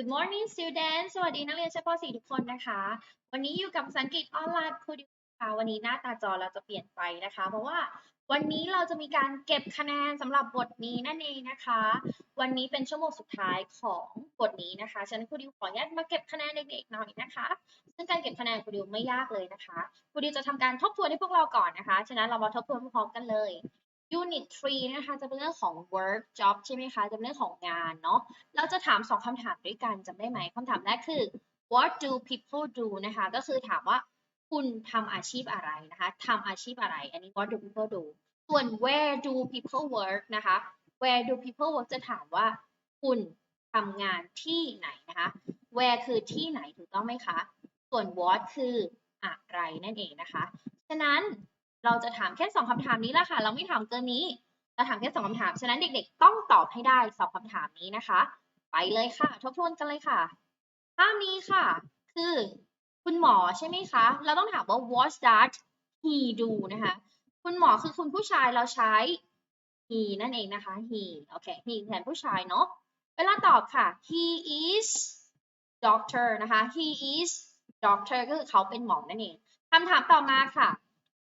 Good morning students สวัสดีนักเรียนชั้นป .4 ทุกคนนะคะ วันนี้อยู่กับภาษาอังกฤษออนไลน์ครูดิวค่ะวันนี้หน้าตาจอเราจะเปลี่ยนไปนะคะ เพราะว่าวันนี้เราจะมีการเก็บคะแนนสำหรับบทนี้นั่นเองนะคะ วันนี้เป็นชั่วโมงสุดท้ายของบทนี้นะคะฉะนั้นครูดิวขออนุญาตมาเก็บคะแนนเด็กๆหน่อยนะคะ ซึ่งการเก็บคะแนนครูดิวไม่ยากเลยนะคะครูดิวจะทำการทบทวนให้พวกเราก่อนนะคะ ฉะนั้นเรามาทบทวนพร้อมกันเลย Unit 3นะคะจะเป็นเรื่องของ work job ใช่ไหมคะจะเป็นเรื่องของงานเนาะเราจะถามสองคำถามด้วยกันจำได้ไหมคำถามแรกคือ what do people do นะคะก็คือถามว่าคุณทำอาชีพอะไรนะคะทำอาชีพอะไร อันนี้ what do people do ส่วน where do people work นะคะ where do people work จะถามว่าคุณทำงานที่ไหนนะคะ where คือที่ไหนถูกต้องไหมคะ ส่วน what คืออะไรนั่นเองนะคะ ฉะนั้น เราจะถามแค่สองคำถามนี้ละค่ะ เราไม่ถามเกินนี้เราถามแค่สองคำถาม ฉะนั้นเด็กๆ ต้องตอบให้ได้สองคำถามนี้นะคะ ไปเลยค่ะ ทบทวนกันเลยค่ะภาพนี้ค่ะ คือคุณหมอใช่ไหมคะ เราต้องถามว่า what does he do นะคะ คุณหมอคือคุณผู้ชายเราใช้ he นั่นเองนะคะ he โอเค he แทนผู้ชายเนาะ เวลาตอบค่ะ he is doctor นะคะ he is doctor ก็คือเขาเป็นหมอนั่นเองคำถามต่อมาค่ะ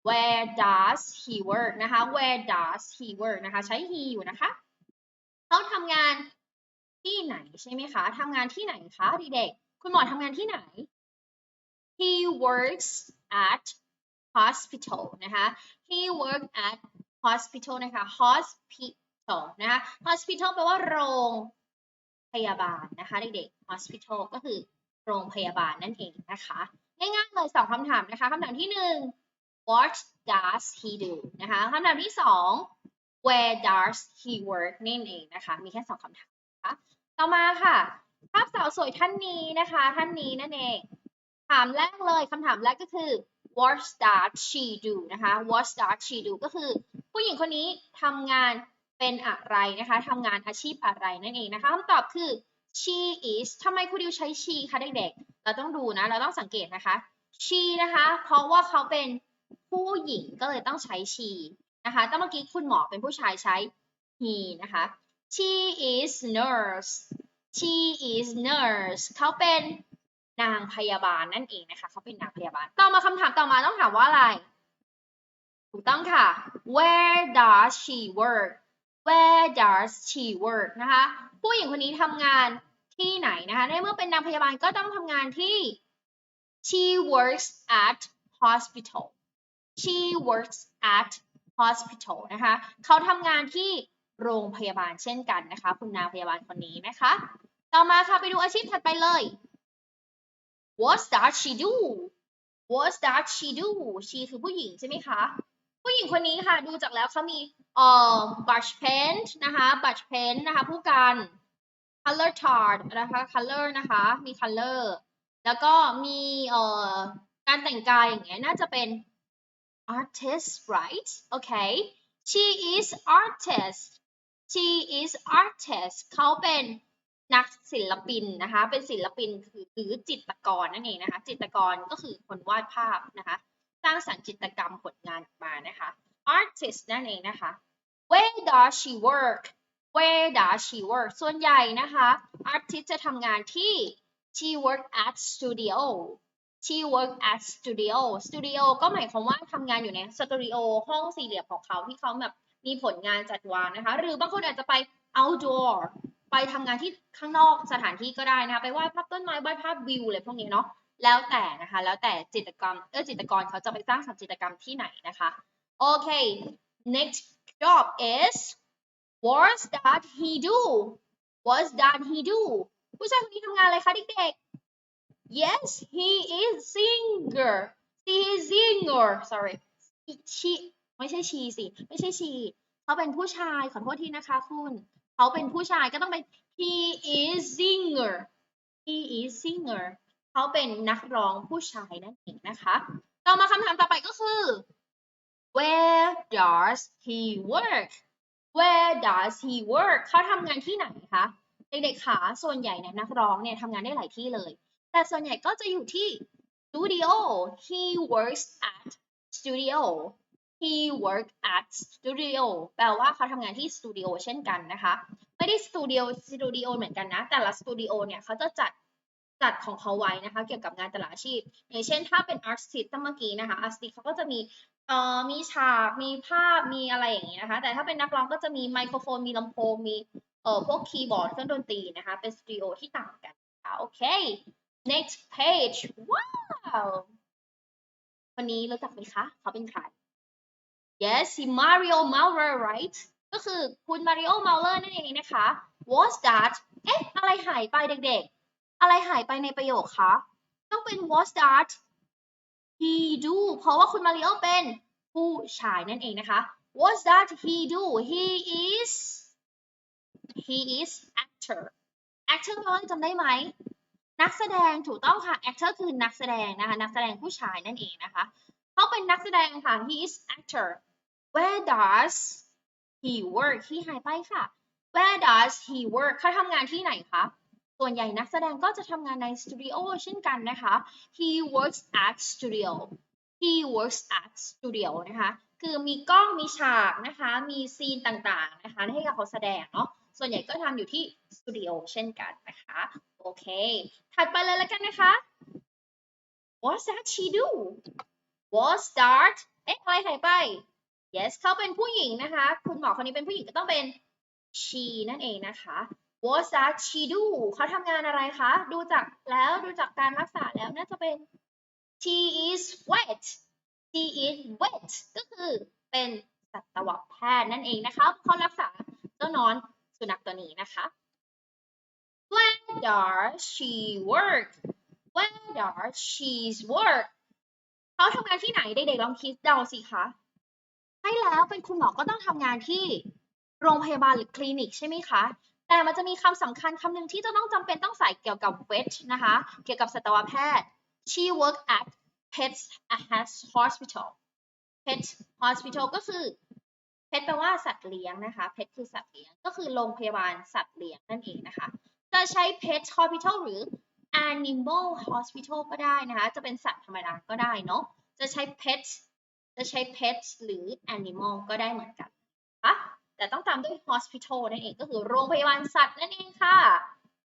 where does he work นะคะ where does he work นะคะ ใช้ he อยู่นะคะ เขาทำงานที่ไหนใช่ไหมคะทำงานที่ไหนคะเด็กๆคุณหมอทำงานที่ไหน he works at hospital นะคะ he works at hospital นะคะ hospital นะคะ hospital แปลว่าโรงพยาบาลนะคะเด็กๆ hospital ก็คือโรงพยาบาลนั่นเองนะคะ ง่ายๆเลยสองคำถามนะคะคำถามที่หนึ่ง what does he do นะคะคำถามที่สอง where does he work นั่นเองนะคะ มีแค่สองคำถามนะคะต่อมาค่ะ ภาพสาวสวยท่านนี้นะคะ ท่านนี้นั่นเอง ถามแรกเลยคำถามแรกก็คือ what does she do นะคะ what does she do ก็คือ ผู้หญิงคนนี้ทำงานเป็นอะไรนะคะทำงานอาชีพอะไรนั่นเองนะคะคำตอบคือ she is ทำไมครูดิวใช้ she คะเด็กๆ เราต้องดูนะ เราต้องสังเกตนะคะ she นะคะ เพราะว่าเขาเป็น ผู้หญิงก็เลยต้องใช้ she นะคะแต่เมื่อกี้คุณหมอเป็นผู้ชายใช้ he นะคะ she is nurse she is nurse เขาเป็นนางพยาบาลนั่นเองนะคะเขาเป็นนางพยาบาล ต่อมาคำถามต่อมาต้องถามว่าอะไร ถูกต้องค่ะ where does she work where does she work นะคะ ผู้หญิงคนนี้ทำงานที่ไหนนะคะในเมื่อเป็นนางพยาบาลก็ต้องทำงานที่ she works at hospital she works at hospital นะคะเขาทำงานที่โรงพยาบาลเช่นกันนะคะ คุณนางพยาบาลคนนี้นะคะ ต่อมาค่ะไปดูอาชีพถัดไปเลย what does she do what does she do she คือผู้หญิงใช่ไหมคะ ผู้หญิงคนนี้ค่ะดูจากแล้วเขามีเอ่อ brush paint นะคะ brush paint นะคะ ผู้กัน color chart นะคะ color นะคะ มี color แล้วก็มีเอ่อการแต่งกายอย่างเงี้ยน่าจะเป็น artist right okay she is artist she is artist เขาเป็นนักศิลปินนะคะ เป็นศิลปินคือหรือจิตรกรนั่นเองนะคะ จิตรกรก็คือคนวาดภาพนะคะ สร้างสรรค์จิตรกรรมผลงานออกมานะคะ artist นั่นเองนะคะ where does she work where does she work ส่วนใหญ่นะคะ artist จะทำงานที่ she work at studio she work at studio studio ก็หมายความว่าทำงานอยู่ในสตูดิโอห้องสี่เหลี่ยมของเขาที่เขาแบบมีผลงานจัดวางนะคะ หรือบางคนอาจจะไป outdoor ไปทำงานที่ข้างนอกสถานที่ก็ได้นะคะ ไปวาดภาพต้นไม้วาดภาพวิวอะไรพวกนี้เนาะแล้วแต่นะคะ แล้วแต่จิตรกรรมเออจิตรกรเขาจะไปสร้างสรรค์จิตรกรรมที่ไหนนะคะโอเค next job is what does he do what does he do ผู้ชายคนนี้ทำงานอะไรคะเด็กๆ yes he is singer he is singer sorry she ไม่ใช่ she สิ ไม่ใช่ she เขาเป็นผู้ชาย ขอโทษทีนะคะคุณ เขาเป็นผู้ชายก็ต้องเป็น he is singer he is singer เขาเป็นนักร้องผู้ชายนั่นเองนะคะ ต่อมาคำถามต่อไปก็คือ where does he work where does he work เขาทำงานที่ไหนคะ เด็กๆขาส่วนใหญ่เนี่ยนักร้องเนี่ยทำงานได้หลายที่เลย แต่ส่วนใหญ่ก็จะอยู่ที่ studio he works at studio he work at studio แปลว่าเขาทำงานที่สตูดิโอเช่นกันนะคะ ไม่ได้สตูดิโอสตูดิโอเหมือนกันนะ แต่ละสตูดิโอเนี่ยเขาจะจัดจัดของเขาไว้นะคะ เกี่ยวกับงานแต่ละอาชีพ อย่างเช่นถ้าเป็นอาร์ติสต์เมื่อกี้นะคะอาร์ติสต์เขาก็จะมีเอ่อมีฉากมีภาพมีอะไรอย่างนี้นะคะ แต่ถ้าเป็นนักร้องก็จะมีไมโครโฟนมีลำโพงมีเอ่อพวกคีย์บอร์ดเครื่องดนตรีนะคะ เป็นสตูดิโอที่ต่างกันนะคะโอเค next page ว้าวคนนี้รู้จักไหมคะ เขาเป็นใคร yes Mario Maurer right ก็คือคุณ Mario Maurer นั่นเองนะคะ what's that เอ๊ะ อะไรหายไปเด็กๆ อะไรหายไปในประโยคคะ ต้องเป็น what's that he do เพราะว่าคุณ Mario เป็นผู้ชายนั่นเองนะคะ what's that he do he is he is actor actor แปลว่าจำได้ไหม นักแสดงถูกต้องค่ะ actor คือนักแสดงนะคะ นักแสดงผู้ชายนั่นเองนะคะ เขาเป็นนักแสดงค่ะ he is actor where does he work he หายไปค่ะ where does he work เขาทำงานที่ไหนคะ ส่วนใหญ่นักแสดงก็จะทำงานในสตูดิโอเช่นกันนะคะ he works at studio he works at studio นะคะ คือมีกล้องมีฉากนะคะ มีซีนต่างๆนะคะ ให้กับเขาแสดงเนาะ ส่วนใหญ่ก็ทำอยู่ที่สตูดิโอเช่นกันนะคะโอเค ถัดไปเลยแล้วกันนะคะ What's that she do What's that เอ๊ะอะไรหายไป Yes เขาเป็นผู้หญิงนะคะ คุณหมอคนนี้เป็นผู้หญิงก็ต้องเป็น she นั่นเองนะคะ What's that she do เขาทำงานอะไรคะ ดูจากแล้วดูจากการรักษาแล้วน่าจะเป็น she is vet she is vet ก็คือเป็นสัตวแพทย์นั่นเองนะคะเขารักษาเจ้านอน สุนัขตัวนี้นะคะ Where does she work Where does she work เขาทำงานที่ไหนเด็กๆลองคิดเดาสิคะให้แล้วเป็นคุณหมอก็ต้องทำงานที่โรงพยาบาลหรือคลินิกใช่ไหมคะ แต่มันจะมีคำสำคัญคำหนึ่งที่จะต้องจำเป็นต้องใส่เกี่ยวกับ vet นะคะ เกี่ยวกับสัตวแพทย์ she work at pets hospital pet hospital ก็คือ pet แปลว่าสัตว์เลี้ยงนะคะ pet คือสัตว์เลี้ยงก็คือโรงพยาบาลสัตว์เลี้ยงนั่นเองนะคะ จะใช้ pet hospital หรือ animal hospital ก็ได้นะคะ จะเป็นสัตว์ธรรมดาก็ได้เนาะจะใช้ pet จะใช้ pet หรือ animal ก็ได้เหมือนกันนะคะแต่ต้องตามด้วย hospital นั่นเองก็คือโรงพยาบาลสัตว์นั่นเองค่ะ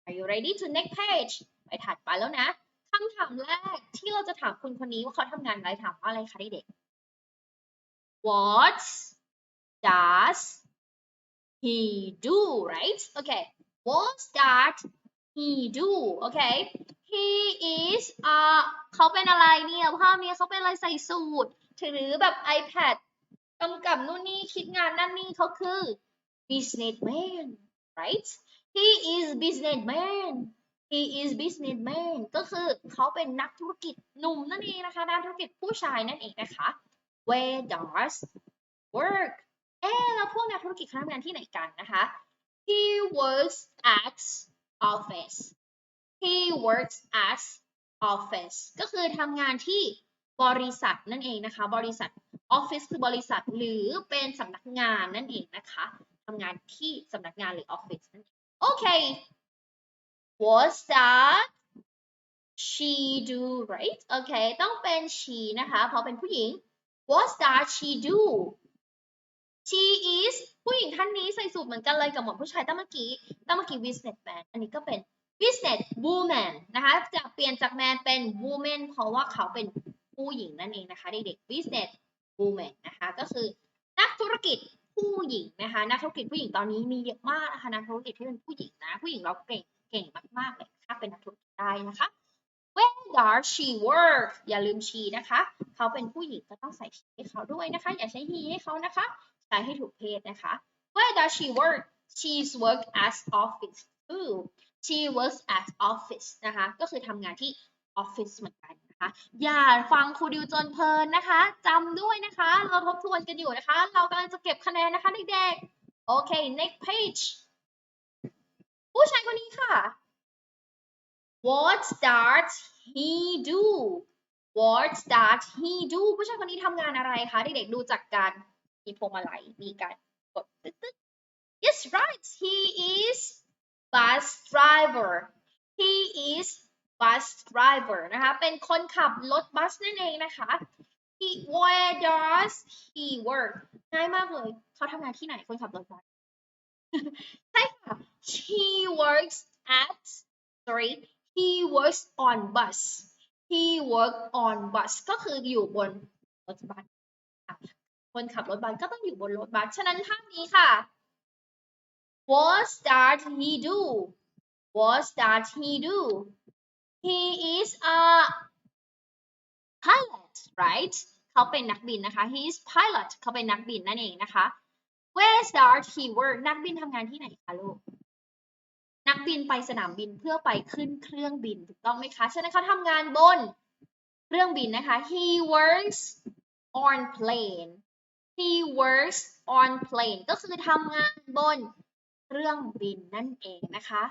Are you ready to next page ไปถัดไปแล้วนะคำถามแรกที่เราจะถามคุณคนนี้ว่าเขาทำงานอะไรถามว่าอะไรคะเด็ก What does he do right okay what's that he do okay he is อ่าเขาเป็นอะไรเนี่ยภาพนี้เขาเป็นอะไรใส่สูทถือแบบ iPad กำกับนู่นนี่คิดงานนั่นนี่เขาคือ businessman right he is businessman he is businessman ก็คือเขาเป็นนักธุรกิจหนุ่มนั่นเองนะคะนักธุรกิจผู้ชายนั่นเองนะคะ where does work พวกนักธุรกิจเขาทำงานที่ไหนกันนะคะ he works at office he works at office ก็คือทำงานที่บริษัทนั่นเองนะคะ บริษัท office คือบริษัทหรือเป็นสำนักงานนั่นเองนะคะทำงานที่สำนักงานหรือ office นั่นเองโอเค what's that she do right โอเค ต้องเป็น she นะคะ เพราะเป็นผู้หญิง what's that she do she is ผู้หญิงท่านนี้ใส่สูทเหมือนกันเลยกับหมวดผู้ชายตั้งเมื่อกี้ตั้งเมื่อกี้ businessman อันนี้ก็เป็น business woman นะคะจะเปลี่ยนจาก man เป็น woman เพราะว่าเขาเป็นผู้หญิงนั่นเองนะคะเด็กๆ business woman นะคะก็คือนักธุรกิจผู้หญิงนะคะนักธุรกิจผู้หญิงตอนนี้มีเยอะมากนะคะนักธุรกิจที่เป็นผู้หญิงนะผู้หญิงเราเก่งเก่งมากๆเลยถ้าเป็นนักธุรกิจได้นะคะ Where does she work อย่าลืม she นะคะ เขาเป็นผู้หญิงก็ต้องใส่ she ให้เขาด้วยนะคะ อย่าใช้ he ให้เขานะคะ ใช้ให้ถูกเพศนะคะ Where does she work she's work at office too she works at office นะคะ ก็คือทำงานที่ office เหมือนกันนะคะ อย่าฟังครูดิวจนเพลินนะคะจำด้วยนะคะ เราทบทวนกันอยู่นะคะ เรากำลังจะเก็บคะแนนนะคะเด็กๆ โอเค next page ผู้ชายคนนี้ค่ะ What does he do What does he do ผู้ชายคนนี้ทำงานอะไรคะ เด็กๆ ดูจากการ มีพวงมาลัยมีการกดตึ๊ดตึ๊ด Yes right he is bus driver he is bus driver นะคะเป็นคนขับรถบัสนั่นเองนะคะ he where does he work ง่ายมากเลยเขาทำงานที่ไหนคนขับรถบัสใช่ค่ะ he works at sorry he works on bus he work on bus ก็คืออยู่บนรถบัสค่ะ คนขับรถบัสก็ต้องอยู่บนรถบัส ฉะนั้นภาพนี้ค่ะ what does he do what does he do he is a pilot right เขาเป็นนักบินนะคะ he is pilot เขาเป็นนักบินนั่นเองนะคะ where does he work นักบินทำงานที่ไหนคะลูก นักบินไปสนามบินเพื่อไปขึ้นเครื่องบินถูกต้องไหมคะ ฉะนั้นเขาทำงานบนเครื่องบินนะคะ he works on plane he works on plane ก็คือทำงานบนเครื่องบินนั่นเองนะคะ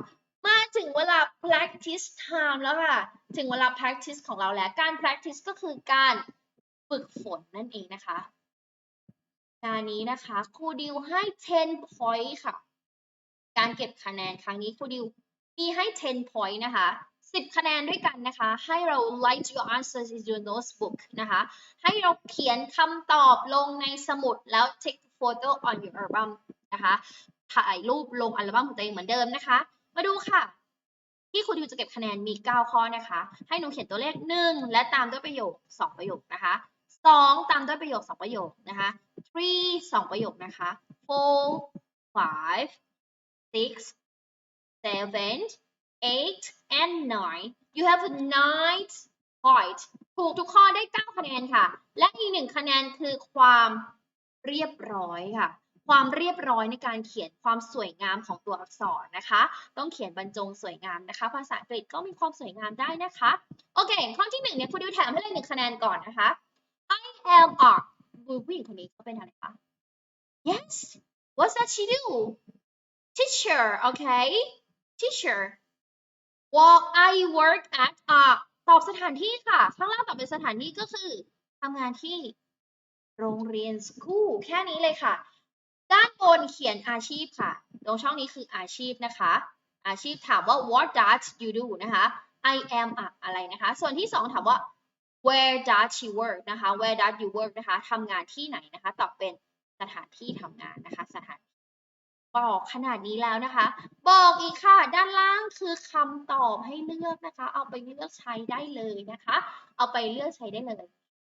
มาถึงเวลา practice time แล้วค่ะ ถึงเวลา practice ของเราแล้ว การ practice ก็คือการฝึกฝนนั่นเองนะคะ งานนี้นะคะครูดิวให้ 10 point ค่ะ การเก็บคะแนนครั้งนี้ครูดิวมีให้ 10 point นะคะ 10 คะแนนด้วยกันนะคะ ให้เรา write your answers in your notebook นะคะ ให้เราเขียนคำตอบลงในสมุดแล้ว take photo on your album นะคะ ถ่ายรูปลงอัลบั้มของตัวเองเหมือนเดิมนะคะ มาดูค่ะ ที่ครูดิวจะเก็บคะแนนมี 9 ข้อนะคะ ให้หนูเขียนตัวเลข 1 และตามด้วยประโยค 2 ประโยคนะคะ 2 ตามด้วยประโยค 2 ประโยคนะคะ three 2 ประโยคนะคะ four five six seven eight and nine you have nine point ถูกทุกข้อได้ 9 คะแนนค่ะ และอีกหนึ่งคะแนนคือความเรียบร้อยค่ะ ความเรียบร้อยในการเขียนความสวยงามของตัวอักษรนะคะ ต้องเขียนบรรจงสวยงามนะคะ ภาษาอังกฤษก็มีความสวยงามได้นะคะ โอเค ข้อที่หนึ่งเนี่ยครูดิวแถมให้เลยหนึ่งคะแนนก่อนนะคะ I am a ผู้หญิงคนนี้เขาเป็นอะไรคะ Yes What does she do Teacher okay Teacher Well I work at a ตอบสถานที่ค่ะ ข้างล่างตอบเป็นสถานที่ก็คือทำงานที่โรงเรียน school แค่นี้เลยค่ะ ด้านบนเขียนอาชีพค่ะ ตรงช่องนี้คืออาชีพนะคะ อาชีพถามว่า what does you do นะคะ I am a อะไรนะคะ ส่วนที่สองถามว่า where does she work นะคะ where does you work นะคะทำงานที่ไหนนะคะ ตอบเป็นสถานที่ทำงานนะคะ สถาน บอกขนาดนี้แล้วนะคะ บอกอีกค่ะ ด้านล่างคือคำตอบให้เลือกนะคะ เอาไปเลือกใช้ได้เลยนะคะ เอาไปเลือกใช้ได้เลย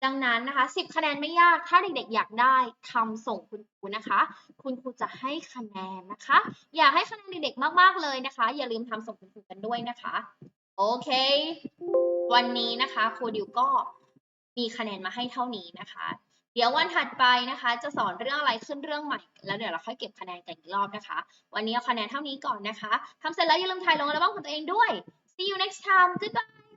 ดังนั้นนะคะ 10 คะแนนไม่ยาก ถ้าเด็กๆ อยากได้ทำส่งคุณครูนะคะ คุณครูจะให้คะแนนนะคะ อยากให้คะแนนเด็กๆ มากๆ เลยนะคะ อย่าลืมทำส่งคุณครูกันด้วยนะคะ โอเค วันนี้นะคะครูดิวก็มีคะแนนมาให้เท่านี้นะคะ เดี๋ยววันถัดไปนะคะ จะสอนเรื่องอะไรขึ้นเรื่องใหม่ แล้วเดี๋ยวเราค่อยเก็บคะแนนกันอีกรอบนะคะ วันนี้เอาคะแนนเท่านี้ก่อนนะคะทำเสร็จแล้วอย่าลืมถ่ายลงอัลบั้มของตัวเองด้วย see you next time goodbye